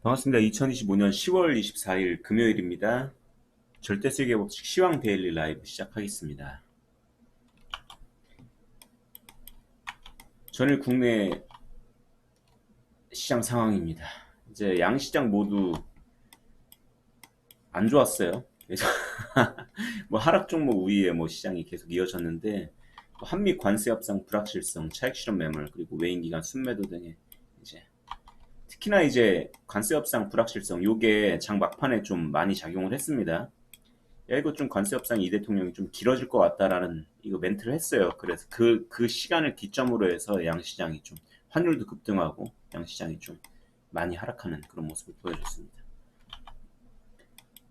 반갑습니다. 2025년 10월 24일 금요일입니다. 절대 세계 법칙 시황 데일리 라이브 시작하겠습니다. 전일 국내 시장 상황입니다. 이제 양시장 모두 안 좋았어요. 그래서 뭐 하락 종목 우위에 뭐 시장이 계속 이어졌는데 뭐 한미 관세 협상 불확실성, 차익 실험 매물 그리고 외인 기관 순매도 등의 특히나 이제 관세 협상 불확실성 요게 장 막판에 좀 많이 작용을 했습니다. 야 이거 좀 관세 협상 이 대통령이 좀 길어질 것 같다라는 이거 멘트를 했어요. 그래서 그그 시간을 기점으로 해서 양시장이 좀 환율도 급등하고 양시장이 좀 많이 하락하는 그런 모습을 보여줬습니다.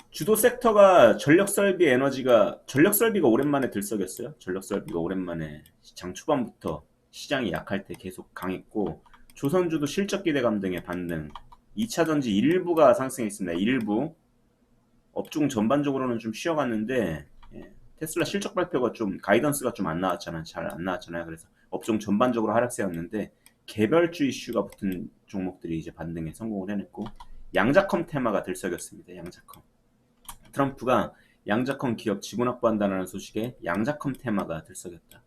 주도 섹터가 전력 설비 에너지가 전력 설비가 오랜만에 들썩였어요. 전력 설비가 오랜만에 장 초반부터 시장이 약할 때 계속 강했고 조선주도 실적 기대감 등의 반등 2차 전지 일부가 상승했습니다. 일부 업종 전반적으로는 좀 쉬어갔는데 예, 테슬라 실적 발표가 좀 가이던스가 좀 안 나왔잖아요. 잘 안 나왔잖아요. 그래서 업종 전반적으로 하락세였는데 개별주 이슈가 붙은 종목들이 이제 반등에 성공을 해냈고 양자컴 테마가 들썩였습니다. 양자컴 트럼프가 양자컴 기업 지분 확보한다는 소식에 양자컴 테마가 들썩였다.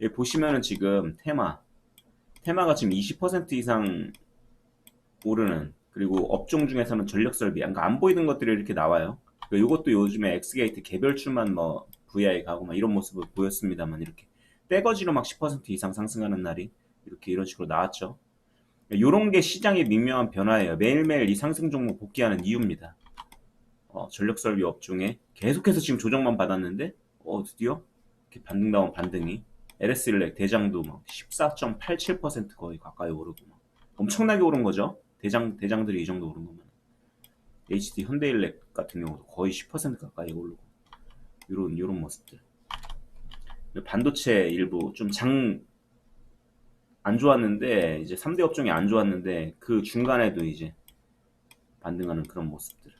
여기 보시면은 지금 테마 테마가 지금 20% 이상 오르는 그리고 업종 중에서는 전력 설비 그러니까 안 보이는 것들이 이렇게 나와요. 이것도 그러니까 요즘에 엑스게이트 개별주만 뭐 VI 가고 막 이런 모습을 보였습니다만 이렇게 떼거지로 막 10% 이상 상승하는 날이 이렇게 이런 식으로 나왔죠. 이런 그러니까 게 시장의 미묘한 변화예요. 매일매일 이 상승 종목 복귀하는 이유입니다. 어, 전력 설비 업종에 계속해서 지금 조정만 받았는데 어, 드디어 이렇게 반등다운 반등이 LS일렉 대장도 막 14.87% 거의 가까이 오르고 막 엄청나게 오른 거죠. 대장 대장들이 이 정도 오른 거면 HD 현대일렉 같은 경우도 거의 10% 가까이 오르고 이런 이런 모습들. 반도체 일부 좀 장 안 좋았는데 이제 3대 업종이 안 좋았는데 그 중간에도 이제 반등하는 그런 모습들.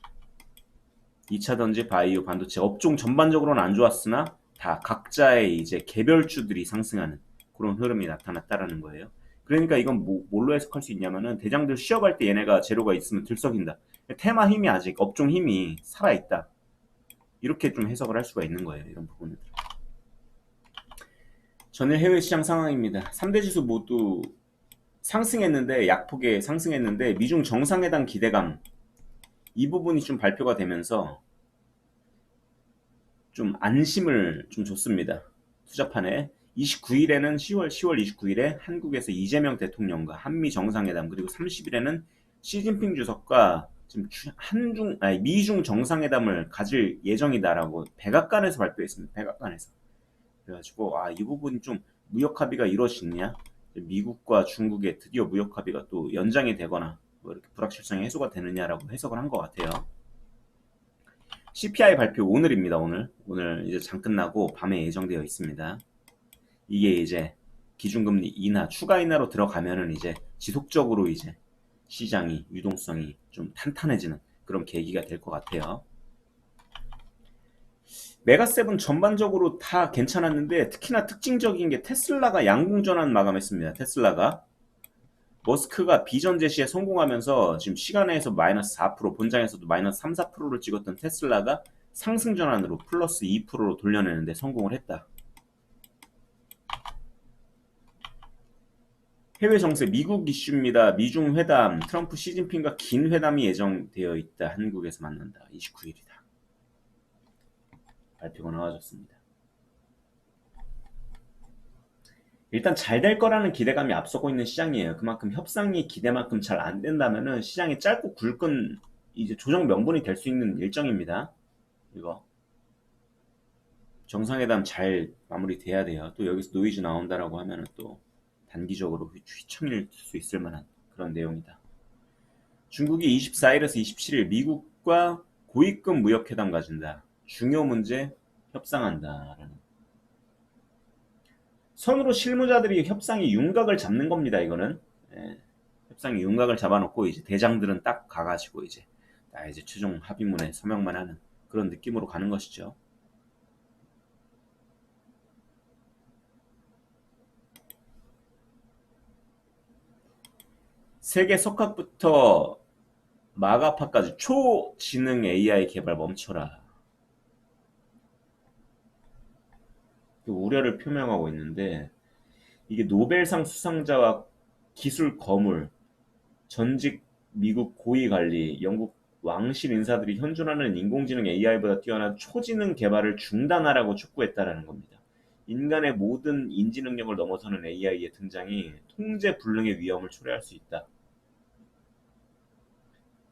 2차 던지 바이오 반도체 업종 전반적으로는 안 좋았으나 다 각자의 이제 개별주들이 상승하는 그런 흐름이 나타났다라는 거예요. 그러니까 이건 뭐, 뭘로 해석할 수 있냐면은 대장들 쉬어갈 때 얘네가 재료가 있으면 들썩인다. 테마 힘이 아직 업종 힘이 살아있다. 이렇게 좀 해석을 할 수가 있는 거예요. 이런 부분을. 전일 해외 시장 상황입니다. 3대 지수 모두 상승했는데 약폭에 상승했는데 미중 정상회담 기대감 이 부분이 좀 발표가 되면서 좀 안심을 좀 줬습니다. 투자판에 29일에는 10월 10월 29일에 한국에서 이재명 대통령과 한미 정상회담 그리고 30일에는 시진핑 주석과 지금 한중 아니 미중 정상회담을 가질 예정이다라고 백악관에서 발표했습니다. 백악관에서 그래가지고 아 이 부분이 좀 무역 합의가 이루어지느냐 미국과 중국의 드디어 무역 합의가 또 연장이 되거나 뭐 이렇게 불확실성이 해소가 되느냐라고 해석을 한 것 같아요. CPI 발표 오늘입니다. 오늘 오늘 이제 장 끝나고 밤에 예정되어 있습니다. 이게 이제 기준금리 인하 추가 인하로 들어가면은 이제 지속적으로 이제 시장이 유동성이 좀 탄탄해지는 그런 계기가 될 것 같아요. 메가세븐 전반적으로 다 괜찮았는데 특히나 특징적인 게 테슬라가 양궁전환 마감했습니다. 테슬라가 머스크가 비전 제시에 성공하면서 지금 시간에서 마이너스 4% 본장에서도 마이너스 3, 4%를 찍었던 테슬라가 상승 전환으로 플러스 2%로 돌려내는데 성공을 했다. 해외 정세 미국 이슈입니다. 미중 회담 트럼프 시진핑과 긴 회담이 예정되어 있다. 한국에서 만난다. 29일이다. 발표가 나와졌습니다. 일단 잘 될 거라는 기대감이 앞서고 있는 시장이에요. 그만큼 협상이 기대만큼 잘 안 된다면은 시장이 짧고 굵은 이제 조정 명분이 될 수 있는 일정입니다. 이거 정상회담 잘 마무리돼야 돼요. 또 여기서 노이즈 나온다라고 하면은 또 단기적으로 휘청일 수 있을 만한 그런 내용이다. 중국이 24일에서 27일 미국과 고위급 무역회담 가진다. 중요 문제 협상한다라는 선으로 실무자들이 협상이 윤곽을 잡는 겁니다. 이거는 예, 협상이 윤곽을 잡아놓고 이제 대장들은 딱 가가지고 이제 나 이제 최종 합의문에 서명만 하는 그런 느낌으로 가는 것이죠. 세계 석학부터 마가파까지 초지능 AI 개발 멈춰라. 우려를 표명하고 있는데 이게 노벨상 수상자와 기술 거물, 전직 미국 고위 관리, 영국 왕실 인사들이 현존하는 인공지능 AI보다 뛰어난 초지능 개발을 중단하라고 촉구했다라는 겁니다. 인간의 모든 인지 능력을 넘어서는 AI의 등장이 통제 불능의 위험을 초래할 수 있다.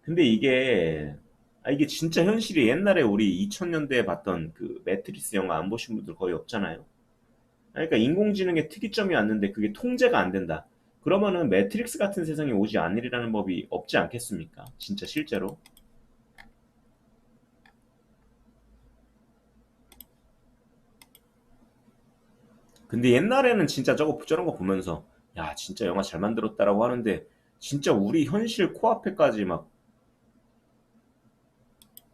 근데 이게 아 이게 진짜 현실이 옛날에 우리 2000년대에 봤던 그 매트리스 영화 안 보신 분들 거의 없잖아요. 그러니까 인공지능의 특이점이 왔는데 그게 통제가 안 된다. 그러면은 매트릭스 같은 세상이 오지 않으리라는 법이 없지 않겠습니까? 진짜 실제로. 근데 옛날에는 진짜 저거 저런 거 보면서 야 진짜 영화 잘 만들었다라고 하는데 진짜 우리 현실 코앞에까지 막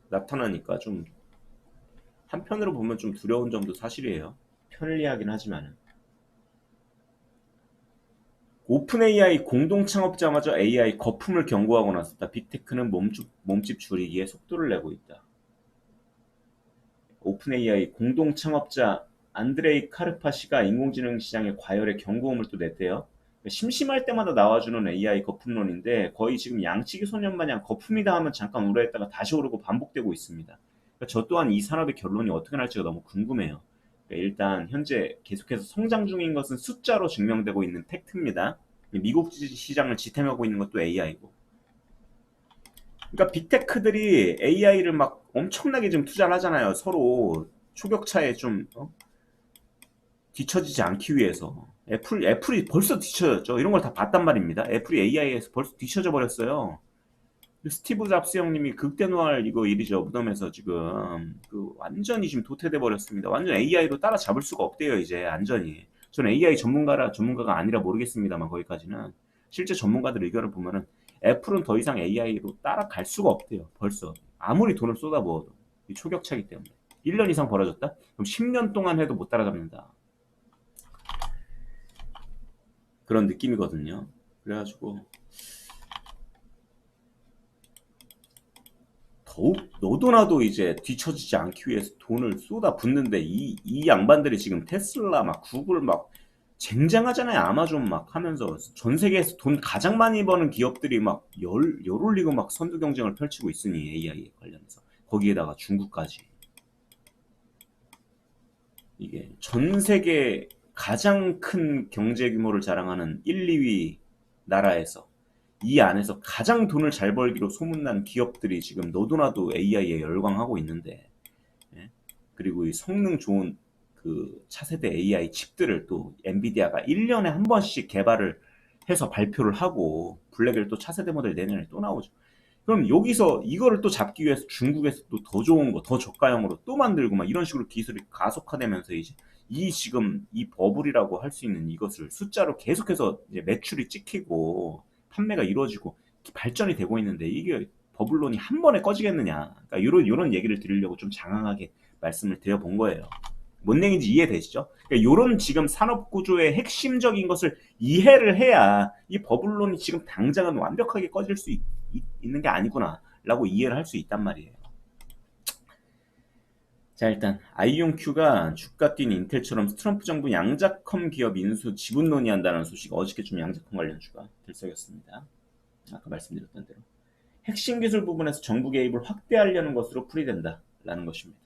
나타나니까 좀 한편으로 보면 좀 두려운 점도 사실이에요. 편리하긴 하지만은. 오픈 AI 공동 창업자마저 AI 거품을 경고하고 나섰다. 빅테크는 몸집, 몸집 줄이기에 속도를 내고 있다. 오픈 AI 공동 창업자 안드레이 카르파시가 인공지능 시장의 과열에 경고음을 또 냈대요. 심심할 때마다 나와주는 AI 거품론인데 거의 지금 양치기 소년 마냥 거품이다 하면 잠깐 우려했다가 다시 오르고 반복되고 있습니다. 그러니까 저 또한 이 산업의 결론이 어떻게 날지가 너무 궁금해요. 그러니까 일단 현재 계속해서 성장 중인 것은 숫자로 증명되고 있는 팩트입니다. 미국 시장을 지탱하고 있는 것도 AI고. 그러니까 빅테크들이 AI를 막 엄청나게 좀 투자를 하잖아요. 서로 초격차에 좀 어? 뒤처지지 않기 위해서. 애플, 애플이 벌써 뒤쳐졌죠. 이런 걸 다 봤단 말입니다. 애플이 AI에서 벌써 뒤쳐져 버렸어요. 스티브 잡스 형님이 극대노할 이거 일이죠. 무덤에서 지금 그 완전히 지금 도태돼 버렸습니다. 완전 AI로 따라잡을 수가 없대요. 이제 완전히. 저는 AI 전문가라 전문가가 아니라 모르겠습니다만 거기까지는 실제 전문가들 의견을 보면은 애플은 더 이상 AI로 따라갈 수가 없대요. 벌써 아무리 돈을 쏟아부어도 이 초격차기 때문에 1년 이상 벌어졌다? 그럼 10년 동안 해도 못 따라잡는다. 그런 느낌이거든요. 그래가지고 더욱 너도 나도 이제 뒤처지지 않기 위해서 돈을 쏟아 붓는데 이, 이 양반들이 지금 테슬라 막 구글 막 쟁쟁하잖아요. 아마존 막 하면서 전 세계에서 돈 가장 많이 버는 기업들이 막 열, 열 올리고 막 선두 경쟁을 펼치고 있으니 AI 관련해서 거기에다가 중국까지 이게 전 세계 가장 큰 경제 규모를 자랑하는 1, 2위 나라에서 이 안에서 가장 돈을 잘 벌기로 소문난 기업들이 지금 너도나도 AI에 열광하고 있는데 예? 그리고 이 성능 좋은 그 차세대 AI 칩들을 또 엔비디아가 1년에 한 번씩 개발을 해서 발표를 하고 블랙을 또 차세대 모델 내년에 또 나오죠. 그럼 여기서 이거를 또 잡기 위해서 중국에서 또 더 좋은 거, 더 저가형으로 또 만들고 막 이런 식으로 기술이 가속화되면서 이제 이 지금 이 버블이라고 할 수 있는 이것을 숫자로 계속해서 이제 매출이 찍히고 판매가 이루어지고 발전이 되고 있는데 이게 버블론이 한 번에 꺼지겠느냐. 그러니까 이런 이런 얘기를 드리려고 좀 장황하게 말씀을 드려본 거예요. 뭔 얘기인지 이해되시죠? 그러니까 이런 지금 산업 구조의 핵심적인 것을 이해를 해야 이 버블론이 지금 당장은 완벽하게 꺼질 수 있, 있는 게 아니구나라고 이해를 할 수 있단 말이에요. 자 일단 아이온큐가 주가 뛴 인텔처럼 트럼프 정부 양자컴 기업 인수 지분 논의한다는 소식 어저께 좀 양자컴 관련 주가 들썩였습니다. 아까 말씀드렸던 대로 핵심 기술 부분에서 정부 개입을 확대하려는 것으로 풀이된다라는 것입니다.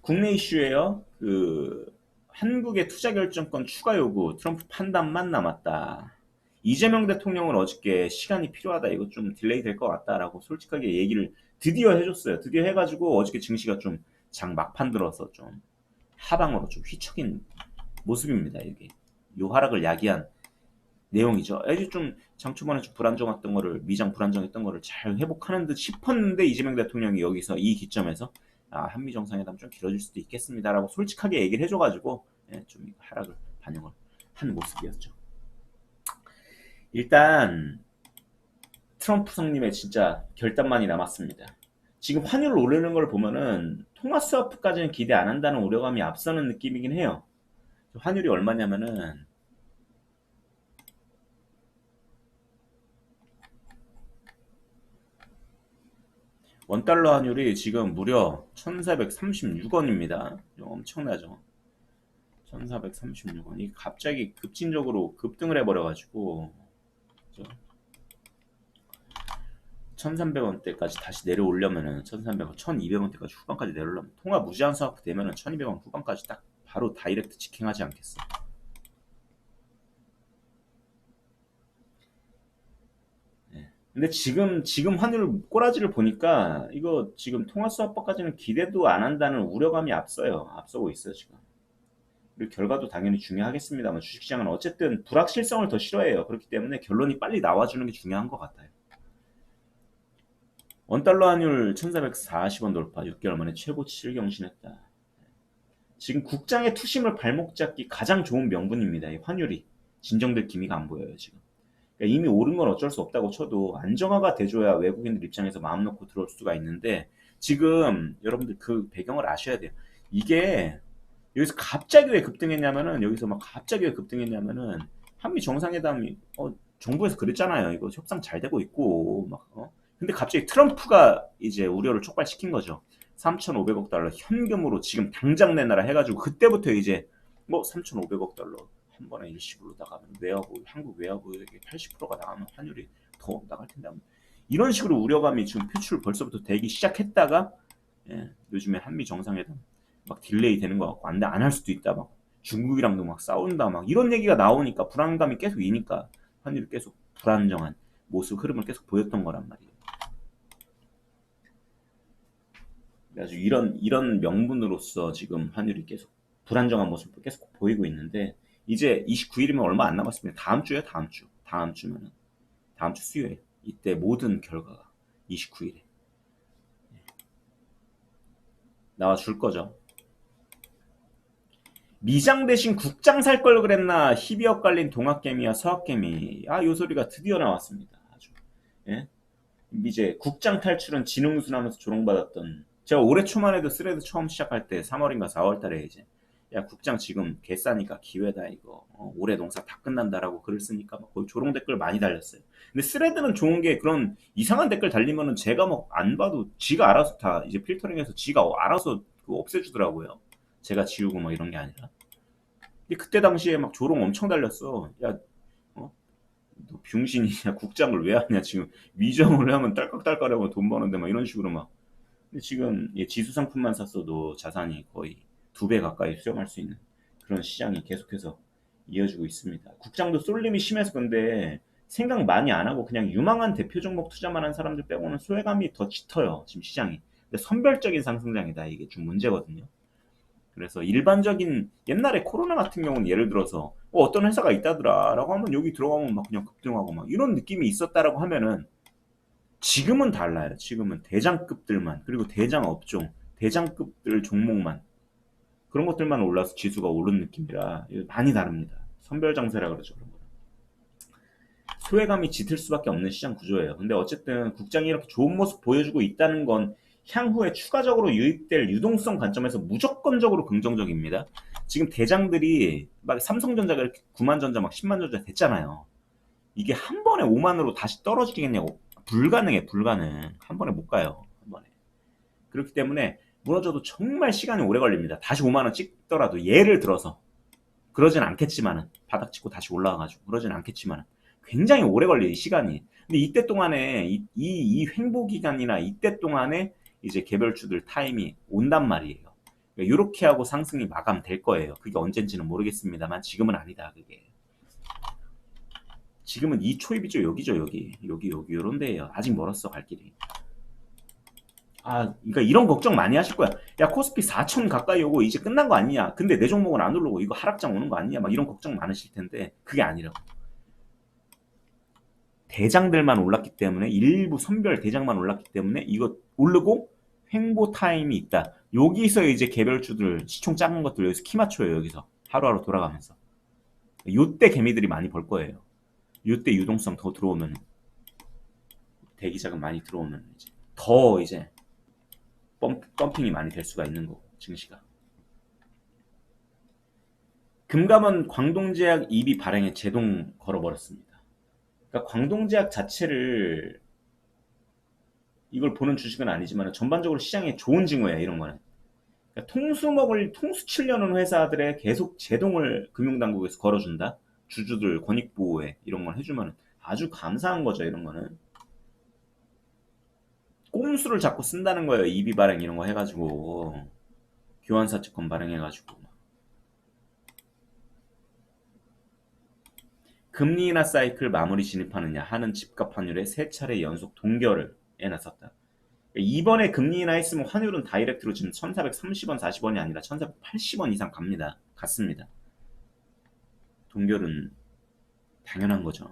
국내 이슈예요. 그 한국의 투자 결정권 추가 요구 트럼프 판단만 남았다. 이재명 대통령은 어저께 시간이 필요하다. 이거 좀 딜레이 될 것 같다라고 솔직하게 얘기를 드디어 해줬어요. 드디어 해가지고 어저께 증시가 좀 장 막판 들어서 좀 하방으로 좀 휘청인 모습입니다. 이게 요 하락을 야기한 내용이죠. 아주 좀 장 초반에 좀 불안정했던 거를 미장 불안정했던 거를 잘 회복하는 듯 싶었는데 이재명 대통령이 여기서 이 기점에서 아, 한미 정상회담 좀 길어질 수도 있겠습니다라고 솔직하게 얘기를 해줘가지고 예, 좀 하락을 반영을 한 모습이었죠. 일단 트럼프 성님의 진짜 결단만이 남았습니다. 지금 환율 오르는 걸 보면은 통화 스와프까지는 기대 안 한다는 우려감이 앞서는 느낌이긴 해요. 환율이 얼마냐면은 원달러 환율이 지금 무려 1436원입니다. 엄청나죠. 1436원이 갑자기 급진적으로 급등을 해버려가지고 그렇죠? 1300원대까지 다시 내려오려면은 1300원, 1200원대까지 후반까지 내려오려면 통화 무제한 스와프 되면은 1200원 후반까지 딱 바로 다이렉트 직행하지 않겠어. 네. 근데 지금 지금 환율 꼬라지를 보니까 이거 지금 통화 스와프까지는 기대도 안 한다는 우려감이 앞서요. 앞서고 있어요 지금. 그리고 결과도 당연히 중요하겠습니다만 주식시장은 어쨌든 불확실성을 더 싫어해요. 그렇기 때문에 결론이 빨리 나와주는 게 중요한 것 같아요. 원달러 환율 1440원 돌파 6개월 만에 최고치를 경신했다. 지금 국장의 투심을 발목 잡기 가장 좋은 명분입니다. 이 환율이 진정될 기미가 안 보여요 지금. 그러니까 이미 오른 건 어쩔 수 없다고 쳐도 안정화가 돼줘야 외국인들 입장에서 마음 놓고 들어올 수가 있는데 지금 여러분들 그 배경을 아셔야 돼요. 이게 여기서 갑자기 왜 급등했냐면은 여기서 막 갑자기 왜 급등했냐면은 한미 정상회담이 어, 정부에서 그랬잖아요. 이거 협상 잘 되고 있고 막 어? 근데 갑자기 트럼프가 이제 우려를 촉발시킨 거죠. 3,500억 달러 현금으로 지금 당장 내놔라 해가지고 그때부터 이제 뭐 3,500억 달러 한 번에 일시불로 나가면 외화보 한국 외화보에게 80%가 나가면 환율이 더 나갈 텐데 이런 식으로 우려감이 지금 표출 벌써부터 되기 시작했다가 예, 요즘에 한미 정상회담 막 딜레이 되는 것 같고 안할 수도 있다 막 중국이랑도 막 싸운다 막 이런 얘기가 나오니까 불안감이 계속 이니까 환율이 계속 불안정한 모습 흐름을 계속 보였던 거란 말이에요. 그래서 이런 이런 명분으로서 지금 환율이 계속 불안정한 모습을 계속 보이고 있는데 이제 29일이면 얼마 안 남았습니다. 다음 주에 다음 주 다음 주면은 다음 주 수요일 이때 모든 결과가 29일에 나와 줄 거죠. 미장 대신 국장 살 걸 그랬나 희비 엇갈린 동학개미와 서학개미 아 요 소리가 드디어 나왔습니다. 아주 예? 이제 국장 탈출은 진흥순하면서 조롱받았던 제가 올해 초만 해도 스레드 처음 시작할 때 3월인가 4월 달에 이제 야 국장 지금 개싸니까 기회다 이거 어, 올해 농사 다 끝난다라고 글을 쓰니까 막 거의 조롱 댓글 많이 달렸어요. 근데 스레드는 좋은 게 그런 이상한 댓글 달리면은 제가 뭐안 봐도 지가 알아서 다 이제 필터링해서 지가 알아서 그 없애주더라고요. 제가 지우고 막 이런 게 아니라. 근데 그때 당시에 막 조롱 엄청 달렸어. 야, 어? 너 병신이냐 국장을 왜 하냐 지금 위정을 하면 딸깍딸깍하고 돈 버는데 막 이런 식으로 막 지금 지수 상품만 샀어도 자산이 거의 두 배 가까이 수령할 수 있는 그런 시장이 계속해서 이어지고 있습니다. 국장도 쏠림이 심해서 근데 생각 많이 안 하고 그냥 유망한 대표 종목 투자만 한 사람들 빼고는 소외감이 더 짙어요. 지금 시장이. 근데 선별적인 상승장이다. 이게 좀 문제거든요. 그래서 일반적인 옛날에 코로나 같은 경우는 예를 들어서 어, 떤 회사가 있다더라 라고 하면 여기 들어가면 막 그냥 급등하고 막 이런 느낌이 있었다라고 하면은 지금은 달라요. 지금은 대장급들만 그리고 대장 업종, 대장급들 종목만 그런 것들만 올라서 지수가 오른 느낌이라 많이 다릅니다. 선별 장세라 그러죠 그런 거. 소외감이 짙을 수밖에 없는 시장 구조예요. 근데 어쨌든 국장이 이렇게 좋은 모습 보여주고 있다는 건 향후에 추가적으로 유입될 유동성 관점에서 무조건적으로 긍정적입니다. 지금 대장들이 막 삼성전자가 이렇게 9만전자 막 10만전자 됐잖아요. 이게 한 번에 5만으로 다시 떨어지겠냐고 불가능해 불가능. 한 번에 못 가요 한 번에. 그렇기 때문에 무너져도 정말 시간이 오래 걸립니다. 다시 5만원 찍더라도 예를 들어서. 그러진 않겠지만은 바닥 찍고 다시 올라가가지고 그러진 않겠지만은 굉장히 오래 걸려요 시간이. 근데 이때 동안에 이, 이, 이 횡보 기간이나 이때 동안에 이제 개별주들 타임이 온단 말이에요. 그러니까 이렇게 하고 상승이 마감될 거예요. 그게 언젠지는 모르겠습니다만 지금은 아니다 그게 지금은 이 초입이죠. 여기죠. 여기. 여기 여기 요런 데예요. 아직 멀었어 갈 길이. 아, 그러니까 이런 걱정 많이 하실 거야. 야, 코스피 4천 가까이 오고 이제 끝난 거 아니냐? 근데 내 종목은 안 오르고 이거 하락장 오는 거 아니냐? 막 이런 걱정 많으실 텐데 그게 아니라고. 대장들만 올랐기 때문에 일부 선별 대장만 올랐기 때문에 이거 오르고 횡보 타임이 있다. 여기서 이제 개별주들 시총 작은 것들 여기서 키 맞춰요. 여기서 하루하루 돌아가면서. 요때 개미들이 많이 벌 거예요. 이때 유동성 더 들어오면 대기 자금 많이 들어오면 이제 더 이제 펌, 펌핑이 많이 될 수가 있는 거고 증시가 금감원 광동제약 EB 발행에 제동 걸어버렸습니다. 그러니까 광동제약 자체를 이걸 보는 주식은 아니지만 전반적으로 시장에 좋은 징후예요. 이런 거는. 그러니까 통수 먹을 통수 치려는 회사들에 계속 제동을 금융당국에서 걸어준다. 주주들 권익 보호에 이런 걸 해주면 아주 감사한 거죠. 이런 거는. 꼼수를 자꾸 쓴다는 거예요. 이비 발행 이런 거 해가지고 교환사채권 발행해가지고 금리 인하 사이클 마무리 진입하느냐 하는 집값 환율에 세 차례 연속 동결을 해놨었다. 이번에 금리 인하 했으면 환율은 다이렉트로 지금 1430원, 40원이 아니라 1480원 이상 갑니다. 갔습니다. 동결은 당연한 거죠.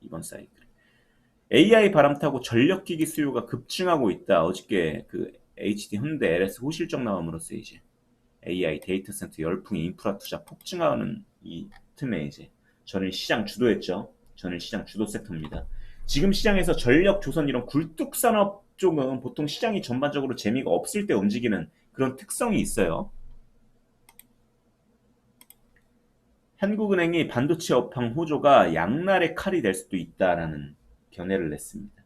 이번 사이클. AI 바람 타고 전력기기 수요가 급증하고 있다. 어저께 그 HD 현대 LS 호실적 나옴으로써 이제 AI 데이터 센터 열풍 인프라 투자 폭증하는 이 틈에 이제 저는 시장 주도했죠. 저는 시장 주도 섹터입니다. 지금 시장에서 전력, 조선 이런 굴뚝 산업 쪽은 보통 시장이 전반적으로 재미가 없을 때 움직이는 그런 특성이 있어요. 한국은행이 반도체 업황 호조가 양날의 칼이 될 수도 있다라는 견해를 냈습니다.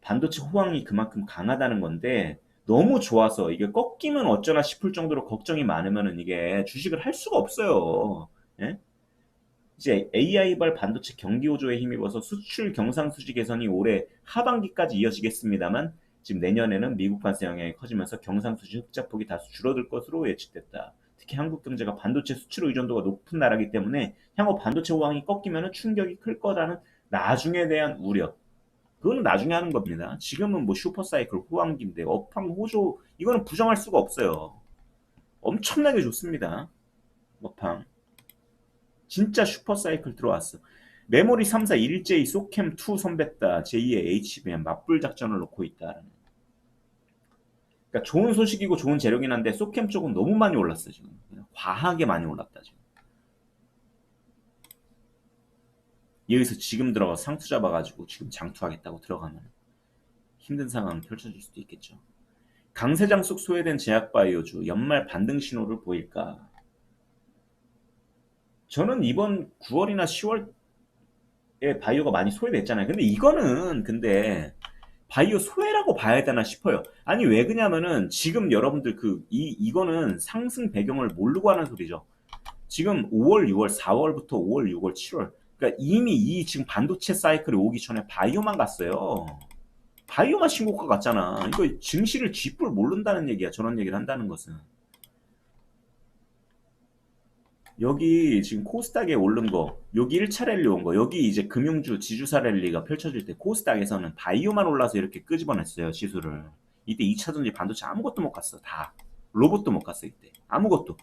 반도체 호황이 그만큼 강하다는 건데 너무 좋아서 이게 꺾이면 어쩌나 싶을 정도로 걱정이 많으면 이게 주식을 할 수가 없어요. 예? 이제 AI발 반도체 경기 호조에 힘입어서 수출 경상수지 개선이 올해 하반기까지 이어지겠습니다만 지금 내년에는 미국 관세 영향이 커지면서 경상수지 흑자폭이 다소 줄어들 것으로 예측됐다. 특히 한국 경제가 반도체 수출 의존도가 높은 나라이기 때문에 향후 반도체 호황이 꺾이면 충격이 클 거라는 나중에 대한 우려. 그거는 나중에 하는 겁니다. 지금은 뭐 슈퍼사이클 호황기인데 업황 호조 이거는 부정할 수가 없어요. 엄청나게 좋습니다. 업황. 진짜 슈퍼사이클 들어왔어. 메모리 3사 일제히 소캠2 선배다. 제2의 HBM 맞불 작전을 놓고 있다. 그러니까 좋은 소식이고 좋은 재료긴 한데 소캠 쪽은 너무 많이 올랐어 지금. 과하게 많이 올랐다 지금. 여기서 지금 들어가 상투 잡아가지고 지금 장투하겠다고 들어가면 힘든 상황 펼쳐질 수도 있겠죠. 강세장 속 소외된 제약바이오주 연말 반등 신호를 보일까? 저는 이번 9월이나 10월에 바이오가 많이 소외됐잖아요. 근데 이거는 근데 바이오 소외라고 봐야 되나 싶어요. 아니 왜 그냐면은 지금 여러분들 그 이 이거는 상승 배경을 모르고 하는 소리죠. 지금 5월, 6월, 4월부터 5월, 6월, 7월 그러니까 이미 이 지금 반도체 사이클이 오기 전에 바이오만 갔어요. 바이오만 신고가 갔잖아. 이거 증시를 쥐뿔 모른다는 얘기야. 저런 얘기를 한다는 것은. 여기 지금 코스닥에 오른 거, 여기 1차 랠리 온 거, 여기 이제 금융주 지주사 랠리가 펼쳐질 때 코스닥에서는 바이오만 올라서 이렇게 끄집어냈어요, 지수를. 이때 2차 전지 반도체 아무것도 못 갔어, 다. 로봇도 못 갔어, 이때. 아무것도.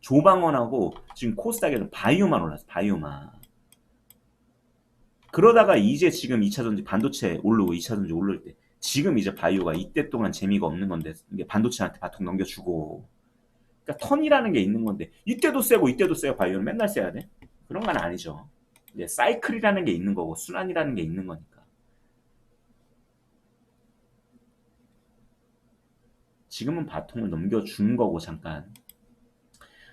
조방원하고 지금 코스닥에는 바이오만 올랐어, 바이오만. 그러다가 이제 지금 2차 전지 반도체 오르고 2차 전지 오를 때 지금 이제 바이오가 이때 동안 재미가 없는 건데 이게 반도체한테 바통 넘겨주고 그러니까 턴이라는 게 있는 건데 이때도 세고 이때도 세요 바이오는 맨날 세야 돼? 그런 건 아니죠. 이제 사이클이라는 게 있는 거고 순환이라는 게 있는 거니까. 지금은 바통을 넘겨준 거고 잠깐.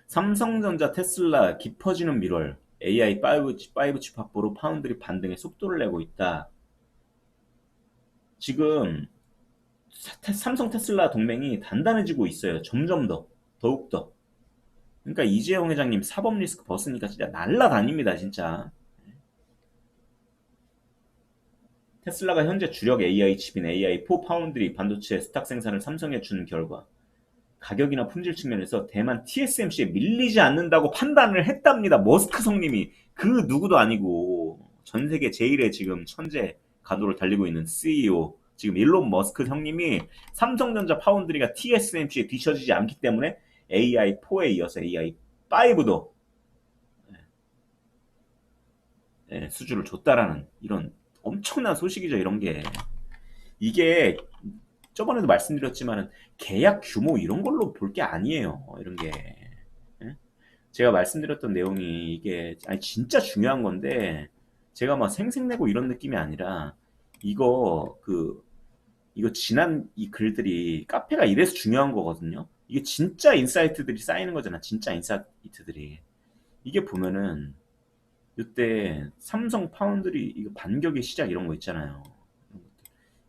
삼성전자, 테슬라 깊어지는 밀월 AI 5칩, 5칩 확보로 파운드리 반등에 속도를 내고 있다. 지금 삼성 테슬라 동맹이 단단해지고 있어요. 점점 더, 더욱 더. 그러니까 이재용 회장님 사법 리스크 벗으니까 진짜 날라다닙니다, 진짜. 테슬라가 현재 주력 AI 칩인 AI4 파운드리 반도체 스탁 생산을 삼성에 준 결과 가격이나 품질 측면에서 대만 TSMC에 밀리지 않는다고 판단을 했답니다. 머스크 성님이 그 누구도 아니고 전 세계 제일의 지금 천재 가도를 달리고 있는 CEO 지금 일론 머스크 형님이 삼성전자 파운드리가 TSMC에 뒤처지지 않기 때문에 AI4에 이어서 AI5도 예, 수주를 줬다라는 이런 엄청난 소식이죠. 이런 게 이게 저번에도 말씀드렸지만은 계약 규모 이런 걸로 볼 게 아니에요. 이런 게. 예? 제가 말씀드렸던 내용이 이게 진짜 중요한 건데 제가 막 생색내고 이런 느낌이 아니라 이거 그 이거 지난 이 글들이 카페가 이래서 중요한 거거든요. 이게 진짜 인사이트들이 쌓이는 거잖아. 진짜 인사이트들이. 이게 보면은 이때 삼성 파운드리 이거 반격의 시작 이런 거 있잖아요.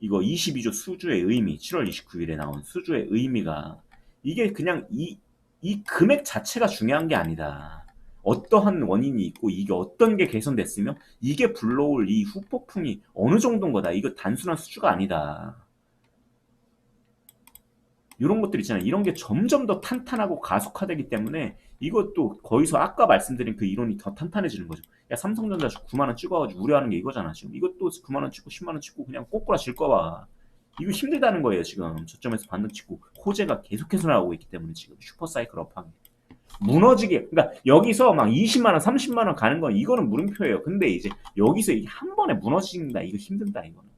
이거 22조 수주의 의미, 7월 29일에 나온 수주의 의미가 이게 그냥 이, 이 금액 자체가 중요한 게 아니다. 어떠한 원인이 있고 이게 어떤 게 개선됐으며 이게 불러올 이 후폭풍이 어느 정도인 거다. 이거 단순한 수주가 아니다. 이런 것들 있잖아요. 이런 게 점점 더 탄탄하고 가속화되기 때문에 이것도 거기서 아까 말씀드린 그 이론이 더 탄탄해지는 거죠. 야 삼성전자 9만 원 찍어가지고 우려하는 게 이거잖아 지금. 이것도 9만 원 찍고 10만 원 찍고 그냥 꼬꾸라질 거봐. 이거 힘들다는 거예요 지금. 저점에서 반등 찍고 호재가 계속해서 나오고 있기 때문에 지금 슈퍼 사이클 업하기. 무너지게 그러니까 여기서 막 20만 원, 30만 원 가는 건 이거는 물음표예요. 근데 이제 여기서 이게 한 번에 무너진다 이거 힘든다 이거는.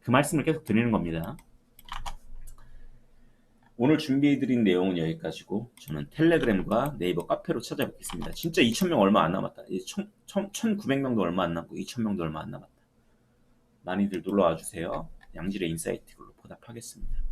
그 말씀을 계속 드리는 겁니다. 오늘 준비해드린 내용은 여기까지고 저는 텔레그램과 네이버 카페로 찾아뵙겠습니다. 진짜 2,000명 얼마 안 남았다. 1,900명도 얼마 안 남고 2,000명도 얼마 안 남았다. 많이들 놀러와 주세요. 양질의 인사이트로 보답하겠습니다.